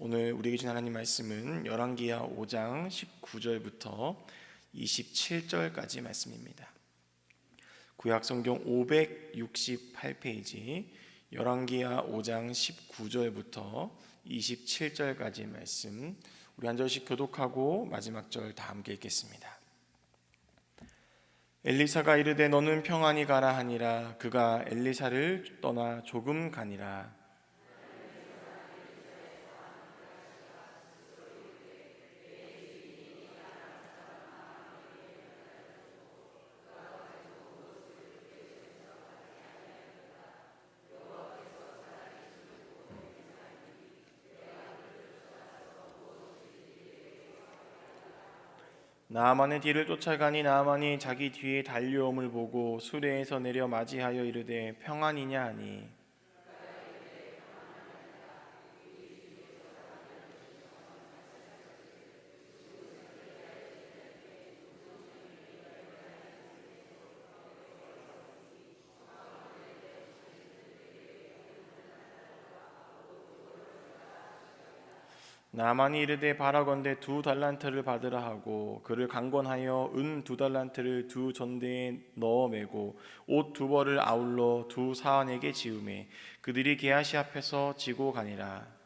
오늘 우리에게 준 하나님 말씀은 열왕기하 5장 19절부터 27절까지 말씀입니다. 구약 성경 568페이지 열왕기하 5장 19절부터 27절까지 말씀 우리 한 절씩 교독하고 마지막 절 다 함께 읽겠습니다. 엘리사가 이르되 너는 평안히 가라 하니라 그가 엘리사를 떠나 조금 가니라 나아만의 뒤를 쫓아가니 나아만이 자기 뒤에 달려옴을 보고 수레에서 내려 맞이하여 이르되 평안이냐 하니 나만이 이르되 바라건대 두 달란트를 받으라 하고 그를 강권하여 은 두 달란트를 두 전대에 넣어 매고 옷 두 벌을 아울러 두 사환에게 지음에 그들이 게하시 앞에서 지고 가니라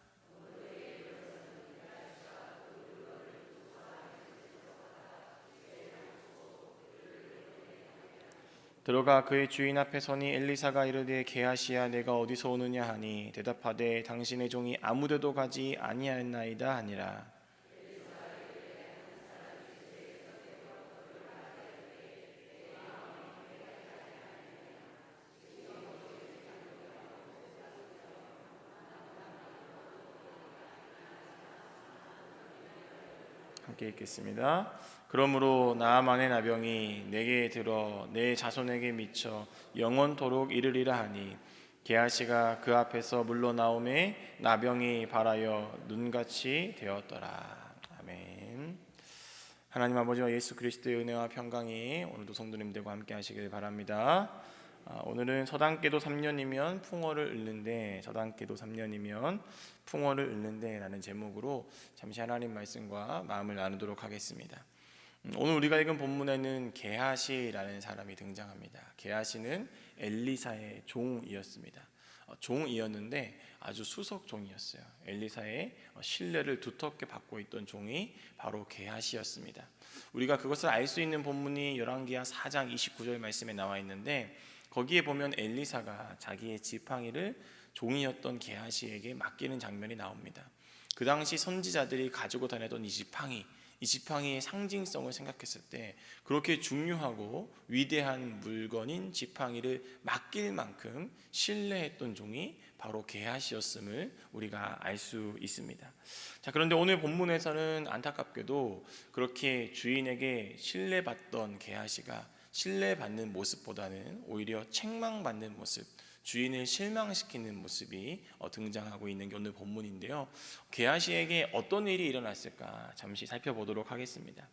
들어가 그의 주인 앞에 서니 엘리사가 이르되 게하시야 내가 어디서 오느냐 하니 대답하되 당신의 종이 아무데도 가지 아니하였나이다 하니라 함께 읽겠습니다. 그러므로 나만의 나병이 내게 들어 내 자손에게 미쳐 영원토록 이르리라 하니 게하시가 그 앞에서 물러나오매 나병이 발하여 눈같이 되었더라. 아멘. 하나님 아버지와 예수 그리스도의 은혜와 평강이 오늘도 성도님들과 함께 하시길 바랍니다. 아, 오늘은 서당계도 3년이면 풍어를 읊는데 서당계도 3년이면 풍어를 읊는데 라는 제목으로 잠시 하나님 말씀과 마음을 나누도록 하겠습니다. 음, 오늘 우리가 읽은 본문에는 게하시라는 사람이 등장합니다. 게하시는 엘리사의 종이었습니다. 어, 종이었는데 아주 수석 종이었어요. 엘리사의 어, 신뢰를 두텁게 받고 있던 종이 바로 게하시였습니다. 우리가 그것을 알 수 있는 본문이 열왕기하 4장 29절 말씀에 나와 있는데 거기에 보면 엘리사가 자기의 지팡이를 종이었던 게하시에게 맡기는 장면이 나옵니다. 그 당시 선지자들이 가지고 다녔던 이 지팡이, 이 지팡이의 상징성을 생각했을 때 그렇게 중요하고 위대한 물건인 지팡이를 맡길 만큼 신뢰했던 종이 바로 게하시였음을 우리가 알 수 있습니다. 자, 그런데 오늘 본문에서는 안타깝게도 그렇게 주인에게 신뢰받던 게하시가 신뢰받는 모습보다는 오히려 책망받는 모습, 주인을 실망시키는 모습이 어, 등장하고 있는 게 오늘 본문인데요. 게하시에게 어떤 일이 일어났을까 잠시 살펴보도록 하겠습니다.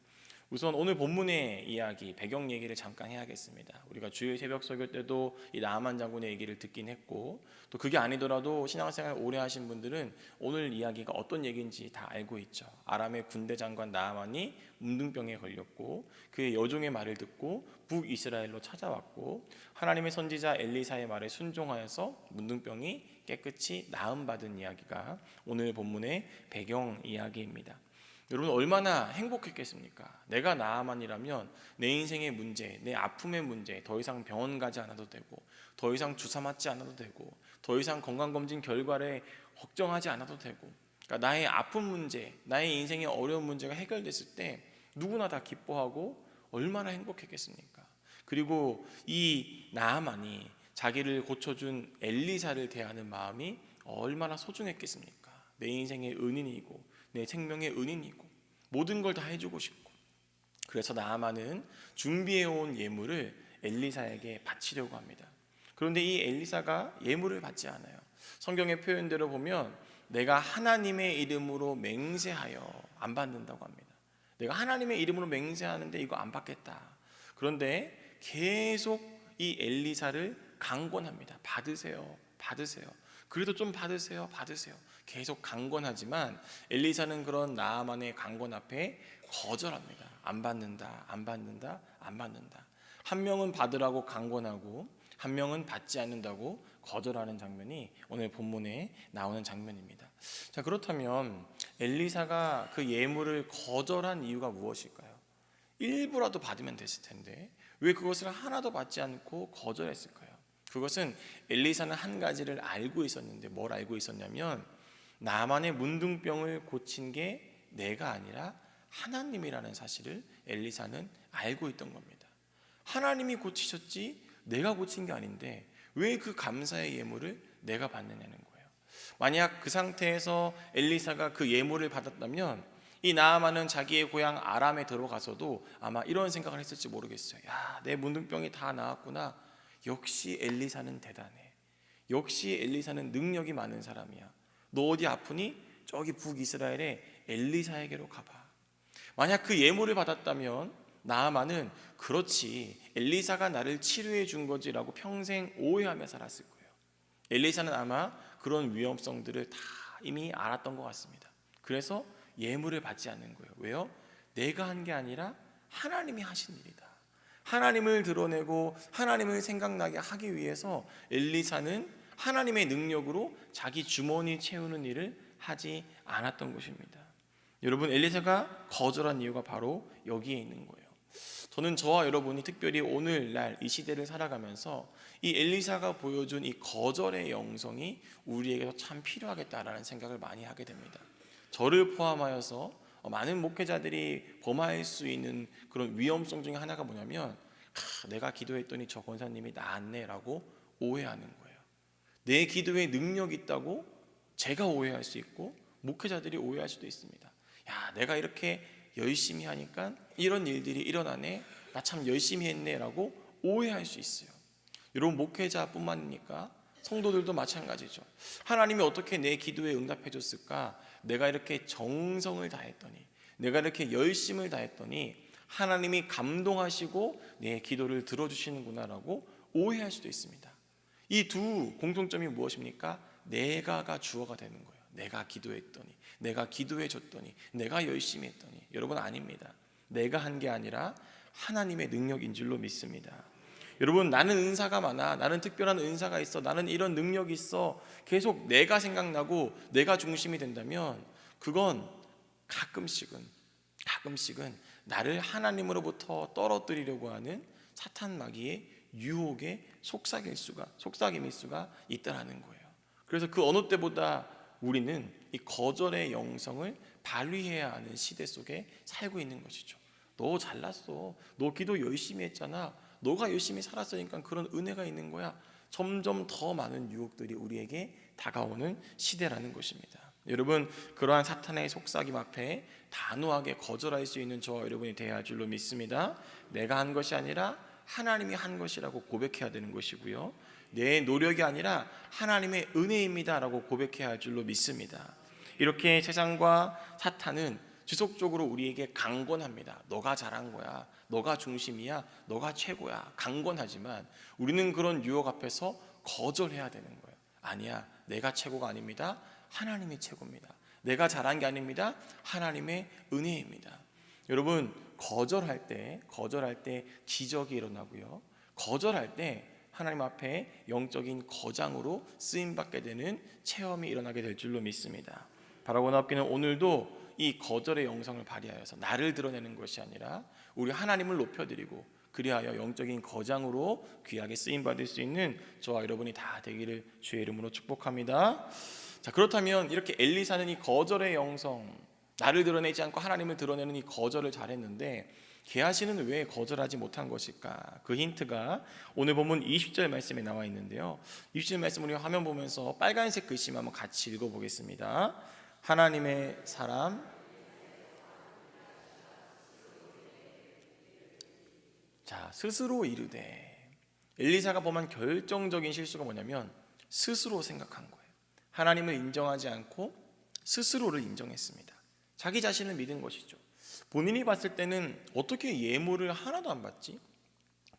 우선 오늘 본문의 이야기, 배경 얘기를 잠깐 해야겠습니다. 우리가 주일 새벽 설교 때도 이 나만 장군의 얘기를 듣긴 했고, 또 그게 아니더라도 신앙생활 오래 하신 분들은 오늘 이야기가 어떤 얘기인지 다 알고 있죠. 아람의 군대 장관 나만이 문둥병에 걸렸고, 그의 여종의 말을 듣고 북이스라엘로 찾아왔고, 하나님의 선지자 엘리사의 말에 순종하여서 문둥병이 깨끗이 나음 받은 이야기가 오늘 본문의 배경 이야기입니다. 여러분 얼마나 행복했겠습니까? 내가 나아만이라면 내 인생의 문제, 내 아픔의 문제 더 이상 병원 가지 않아도 되고 더 이상 주사 맞지 않아도 되고 더 이상 건강 검진 결과를 걱정하지 않아도 되고 그러니까 나의 아픈 문제, 나의 인생의 어려운 문제가 해결됐을 때 누구나 다 기뻐하고 얼마나 행복했겠습니까? 그리고 이 나아만이 자기를 고쳐준 엘리사를 대하는 마음이 얼마나 소중했겠습니까? 내 인생의 은인이고 내 생명의 은인이고 모든 걸 다 해주고 싶고 그래서 나아만은 준비해온 예물을 엘리사에게 바치려고 합니다. 그런데 이 엘리사가 예물을 받지 않아요. 성경의 표현대로 보면 내가 하나님의 이름으로 맹세하여 안 받는다고 합니다. 내가 하나님의 이름으로 맹세하는데 이거 안 받겠다. 그런데 계속 이 엘리사를 강권합니다. 받으세요. 받으세요. 그래도 좀 받으세요, 받으세요. 계속 강권하지만 엘리사는 그런 나아만의 강권 앞에 거절합니다. 안 받는다, 안 받는다, 안 받는다. 한 명은 받으라고 강권하고 한 명은 받지 않는다고 거절하는 장면이 오늘 본문에 나오는 장면입니다. 자 그렇다면 엘리사가 그 예물을 거절한 이유가 무엇일까요? 일부라도 받으면 됐을 텐데 왜 그것을 하나도 받지 않고 거절했을까요? 그것은 엘리사는 한 가지를 알고 있었는데 뭘 알고 있었냐면 나만의 문둥병을 고친 게 내가 아니라 하나님이라는 사실을 엘리사는 알고 있던 겁니다. 하나님이 고치셨지 내가 고친 게 아닌데 왜 그 감사의 예물을 내가 받느냐는 거예요. 만약 그 상태에서 엘리사가 그 예물을 받았다면 이 나아만은 자기의 고향 아람에 들어가서도 아마 이런 생각을 했을지 모르겠어요. 야, 내 문둥병이 다 나았구나. 역시 엘리사는 대단해. 역시 엘리사는 능력이 많은 사람이야. 너 어디 아프니? 저기 북이스라엘에 엘리사에게로 가봐. 만약 그 예물을 받았다면 나아만은 그렇지 엘리사가 나를 치료해 준 거지라고 평생 오해하며 살았을 거예요. 엘리사는 아마 그런 위험성들을 다 이미 알았던 것 같습니다. 그래서 예물을 받지 않는 거예요. 왜요? 내가 한 게 아니라 하나님이 하신 일이다. 하나님을 드러내고 하나님을 생각나게 하기 위해서 엘리사는 하나님의 능력으로 자기 주머니 채우는 일을 하지 않았던 것입니다. 여러분 엘리사가 거절한 이유가 바로 여기에 있는 거예요. 저는 저와 여러분이 특별히 오늘날 이 시대를 살아가면서 이 엘리사가 보여준 이 거절의 영성이 우리에게도 참 필요하겠다라는 생각을 많이 하게 됩니다. 저를 포함하여서 많은 목회자들이 범할 수 있는 그런 위험성 중에 하나가 뭐냐면 아, 내가 기도했더니 저 권사님이 나았네라고 오해하는 거예요. 내 기도에 능력 있다고 제가 오해할 수 있고 목회자들이 오해할 수도 있습니다. 야, 내가 이렇게 열심히 하니까 이런 일들이 일어나네. 나 참 열심히 했네라고 오해할 수 있어요. 여러분 목회자뿐만이니까 성도들도 마찬가지죠. 하나님이 어떻게 내 기도에 응답해 줬을까? 내가 이렇게 정성을 다했더니 내가 이렇게 열심을 다했더니 하나님이 감동하시고 내 기도를 들어주시는구나라고 오해할 수도 있습니다. 이 두 공통점이 무엇입니까? 내가가 주어가 되는 거예요. 내가 기도했더니, 내가 기도해 줬더니, 내가 열심히 했더니. 여러분 아닙니다. 내가 한 게 아니라 하나님의 능력인 줄로 믿습니다. 여러분 나는 은사가 많아. 나는 특별한 은사가 있어. 나는 이런 능력이 있어. 계속 내가 생각나고 내가 중심이 된다면 그건 가끔씩은 가끔씩은 나를 하나님으로부터 떨어뜨리려고 하는 사탄 마귀의 유혹에 속삭일 수가 속삭임일 수가 있다라는 거예요. 그래서 그 어느 때보다 우리는 이 거절의 영성을 발휘해야 하는 시대 속에 살고 있는 것이죠. 너 잘났어. 너 기도 열심히 했잖아. 너가 열심히 살았으니까 그런 은혜가 있는 거야. 점점 더 많은 유혹들이 우리에게 다가오는 시대라는 것입니다. 여러분 그러한 사탄의 속삭임 앞에 단호하게 거절할 수 있는 저와 여러분이 되어야 할 줄로 믿습니다. 내가 한 것이 아니라 하나님이 한 것이라고 고백해야 되는 것이고요. 내 노력이 아니라 하나님의 은혜입니다라고 고백해야 할 줄로 믿습니다. 이렇게 세상과 사탄은 지속적으로 우리에게 강권합니다. 너가 잘한 거야. 너가 중심이야. 너가 최고야. 강권하지만 우리는 그런 유혹 앞에서 거절해야 되는 거예요. 아니야. 내가 최고가 아닙니다. 하나님이 최고입니다. 내가 잘한 게 아닙니다. 하나님의 은혜입니다. 여러분 거절할 때 거절할 때 기적이 일어나고요. 거절할 때 하나님 앞에 영적인 거장으로 쓰임 받게 되는 체험이 일어나게 될 줄로 믿습니다. 바라고 나옵기는 오늘도 이 거절의 영성을 발휘하여서 나를 드러내는 것이 아니라 우리 하나님을 높여드리고 그리하여 영적인 거장으로 귀하게 쓰임 받을 수 있는 저와 여러분이 다 되기를 주의 이름으로 축복합니다. 자 그렇다면 이렇게 엘리사는 이 거절의 영성 나를 드러내지 않고 하나님을 드러내는 이 거절을 잘했는데 게하시는 왜 거절하지 못한 것일까? 그 힌트가 오늘 본문 20절 말씀에 나와 있는데요. 20절 말씀 우리 화면 보면서 빨간색 글씨만 한번 같이 읽어보겠습니다. 하나님의 사람 자 스스로 이르되 엘리사가 범한 결정적인 실수가 뭐냐면 스스로 생각한 거예요. 하나님을 인정하지 않고 스스로를 인정했습니다. 자기 자신을 믿은 것이죠. 본인이 봤을 때는 어떻게 예물을 하나도 안 받지?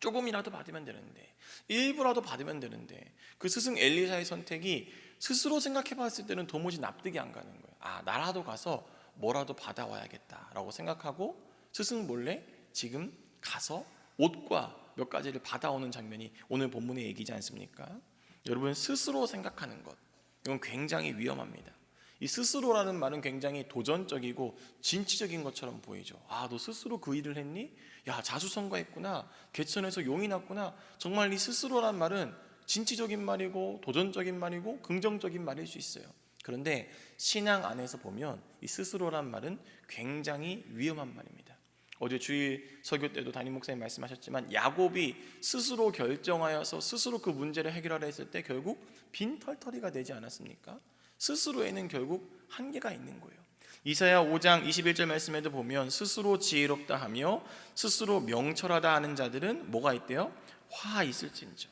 조금이라도 받으면 되는데 일부라도 받으면 되는데 그 스승 엘리사의 선택이 스스로 생각해 봤을 때는 도무지 납득이 안 가는 거예요. 아, 나라도 가서 뭐라도 받아와야겠다라고 생각하고 스승 몰래 지금 가서 옷과 몇 가지를 받아오는 장면이 오늘 본문의 얘기지 않습니까? 여러분 스스로 생각하는 것 이건 굉장히 위험합니다. 이 스스로라는 말은 굉장히 도전적이고 진취적인 것처럼 보이죠. 아, 너 스스로 그 일을 했니? 야, 자수성가했구나. 개천에서 용이 났구나. 정말 이 스스로란 말은 진취적인 말이고 도전적인 말이고 긍정적인 말일 수 있어요. 그런데 신앙 안에서 보면 이 스스로란 말은 굉장히 위험한 말입니다. 어제 주일 설교 때도 담임 목사님 말씀하셨지만 야곱이 스스로 결정하여서 스스로 그 문제를 해결하려 했을 때 결국 빈털터리가 되지 않았습니까? 스스로에는 결국 한계가 있는 거예요. 이사야 5장 21절 말씀에도 보면 스스로 지혜롭다 하며 스스로 명철하다 하는 자들은 뭐가 있대요? 화 있을진저.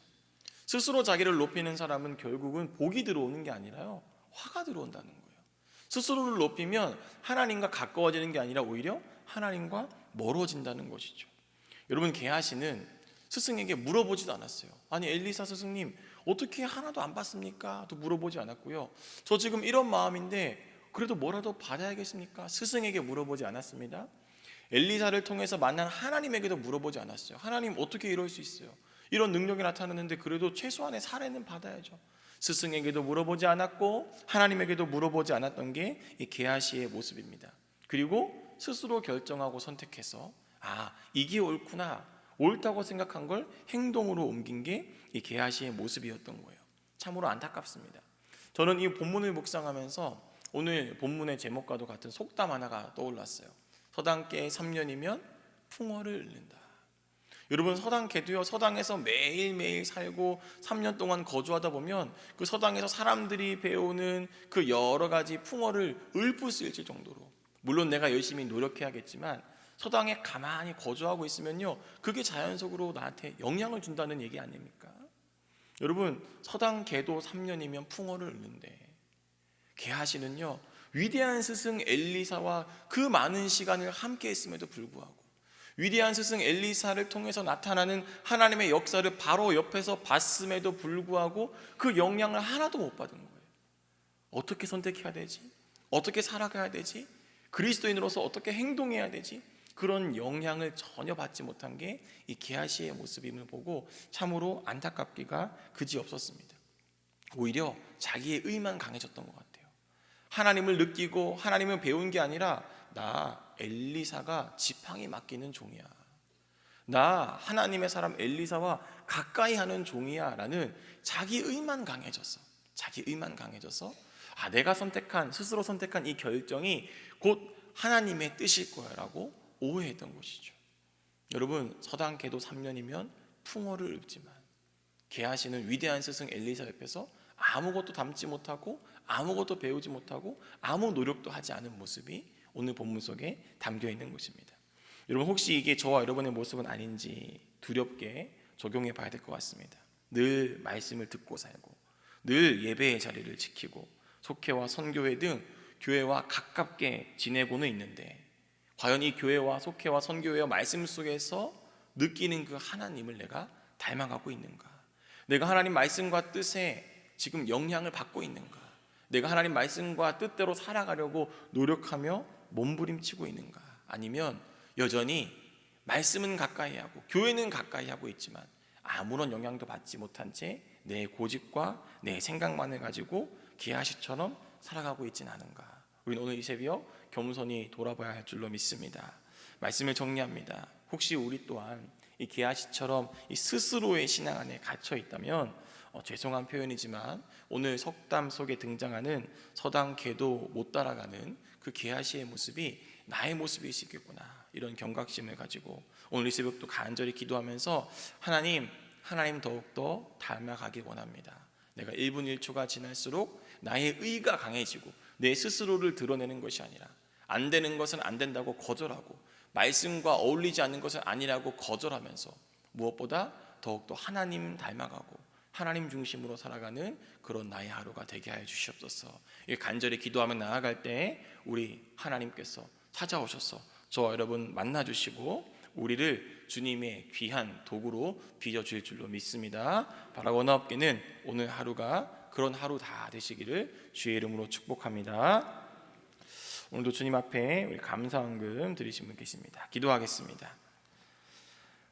스스로 자기를 높이는 사람은 결국은 복이 들어오는 게 아니라요. 화가 들어온다는 거예요. 스스로를 높이면 하나님과 가까워지는 게 아니라 오히려 하나님과 멀어진다는 것이죠. 여러분 게하시는 스승에게 물어보지도 않았어요. 아니 엘리사 스승님 어떻게 하나도 안 받습니까? 또 물어보지 않았고요. 저 지금 이런 마음인데 그래도 뭐라도 받아야겠습니까? 스승에게 물어보지 않았습니다. 엘리사를 통해서 만난 하나님에게도 물어보지 않았어요. 하나님 어떻게 이럴 수 있어요? 이런 능력이 나타났는데 그래도 최소한의 사례는 받아야죠. 스승에게도 물어보지 않았고 하나님에게도 물어보지 않았던 게 이 게하시의 모습입니다. 그리고 스스로 결정하고 선택해서 아 이게 옳구나 옳다고 생각한 걸 행동으로 옮긴 게 이 게하시의 모습이었던 거예요. 참으로 안타깝습니다. 저는 이 본문을 묵상하면서 오늘 본문의 제목과도 같은 속담 하나가 떠올랐어요. 서당계 3년이면 풍어를 잃는다. 여러분 서당계도요 서당에서 매일매일 살고 3년 동안 거주하다 보면 그 서당에서 사람들이 배우는 그 여러 가지 풍어를 읊을 수 있을 정도로 물론 내가 열심히 노력해야겠지만 서당에 가만히 거주하고 있으면요 그게 자연적으로 나한테 영향을 준다는 얘기 아닙니까? 여러분 서당 계도 3년이면 풍어를 읊는데 게하시는요 위대한 스승 엘리사와 그 많은 시간을 함께 했음에도 불구하고 위대한 스승 엘리사를 통해서 나타나는 하나님의 역사를 바로 옆에서 봤음에도 불구하고 그 영향을 하나도 못 받은 거예요. 어떻게 선택해야 되지? 어떻게 살아가야 되지? 그리스도인으로서 어떻게 행동해야 되지? 그런 영향을 전혀 받지 못한 게 이 게하시의 모습임을 보고 참으로 안타깝기가 그지없었습니다. 오히려 자기의 의만 강해졌던 것 같아요. 하나님을 느끼고 하나님을 배운 게 아니라 나 엘리사가 지팡이 맡기는 종이야. 나 하나님의 사람 엘리사와 가까이 하는 종이야 라는 자기 의만 강해졌어. 자기 의만 강해져서 아 내가 선택한 스스로 선택한 이 결정이 곧 하나님의 뜻일 거야라고 오해했던 것이죠. 여러분 서당 계도 3년이면 풍어를 읊지만 계하시는 위대한 스승 엘리사 옆에서 아무것도 담지 못하고 아무것도 배우지 못하고 아무 노력도 하지 않은 모습이 오늘 본문 속에 담겨 있는 것입니다. 여러분 혹시 이게 저와 여러분의 모습은 아닌지 두렵게 적용해 봐야 될 것 같습니다. 늘 말씀을 듣고 살고 늘 예배의 자리를 지키고 속회와 선교회 등 교회와 가깝게 지내고는 있는데 과연 이 교회와 속회와 선교회와 말씀 속에서 느끼는 그 하나님을 내가 닮아가고 있는가? 내가 하나님 말씀과 뜻에 지금 영향을 받고 있는가? 내가 하나님 말씀과 뜻대로 살아가려고 노력하며 몸부림치고 있는가? 아니면 여전히 말씀은 가까이 하고 교회는 가까이 하고 있지만 아무런 영향도 받지 못한 채 내 고집과 내 생각만을 가지고 기아시처럼 살아가고 있지는 않은가? 우리는 오늘 이 새벽 겸손히 돌아봐야 할 줄로 믿습니다. 말씀을 정리합니다. 혹시 우리 또한 이 기아시처럼 이 스스로의 신앙 안에 갇혀 있다면 어, 죄송한 표현이지만 오늘 석담 속에 등장하는 서당 개도 못 따라가는 그 게하시의 모습이 나의 모습일 수 있겠구나 이런 경각심을 가지고 오늘 이 새벽도 간절히 기도하면서 하나님 하나님 더욱더 닮아가길 원합니다. 내가 1분 1초가 지날수록 나의 의가 강해지고 내 스스로를 드러내는 것이 아니라 안 되는 것은 안 된다고 거절하고 말씀과 어울리지 않는 것은 아니라고 거절하면서 무엇보다 더욱더 하나님 닮아가고 하나님 중심으로 살아가는 그런 나의 하루가 되게 하여 주시옵소서. 간절히 기도하며 나아갈 때 우리 하나님께서 찾아오셔서 저와 여러분 만나 주시고 우리를 주님의 귀한 도구로 빚어 주실 줄로 믿습니다. 바라거나 없기는 오늘 하루가 그런 하루 다 되시기를 주의 이름으로 축복합니다. 오늘도 주님 앞에 우리 감사 헌금 드리신 분 계십니다. 기도하겠습니다.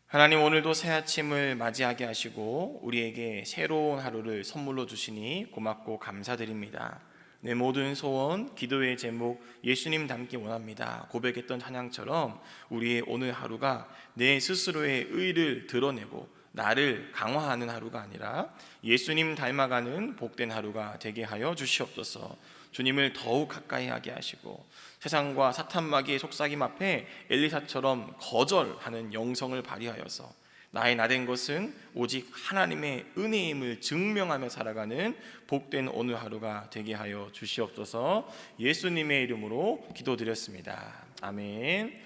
하나님 오늘도 새 아침을 맞이하게 하시고 우리에게 새로운 하루를 선물로 주시니 고맙고 감사드립니다. 내 모든 소원, 기도의 제목 예수님 닮기 원합니다. 고백했던 찬양처럼 우리의 오늘 하루가 내 스스로의 의를 드러내고 나를 강화하는 하루가 아니라 예수님 닮아가는 복된 하루가 되게 하여 주시옵소서. 주님을 더욱 가까이 하게 하시고 세상과 사탄 마귀의 속삭임 앞에 엘리사처럼 거절하는 영성을 발휘하여서 나의 나된 것은 오직 하나님의 은혜임을 증명하며 살아가는 복된 오늘 하루가 되게 하여 주시옵소서. 예수님의 이름으로 기도드렸습니다. 아멘.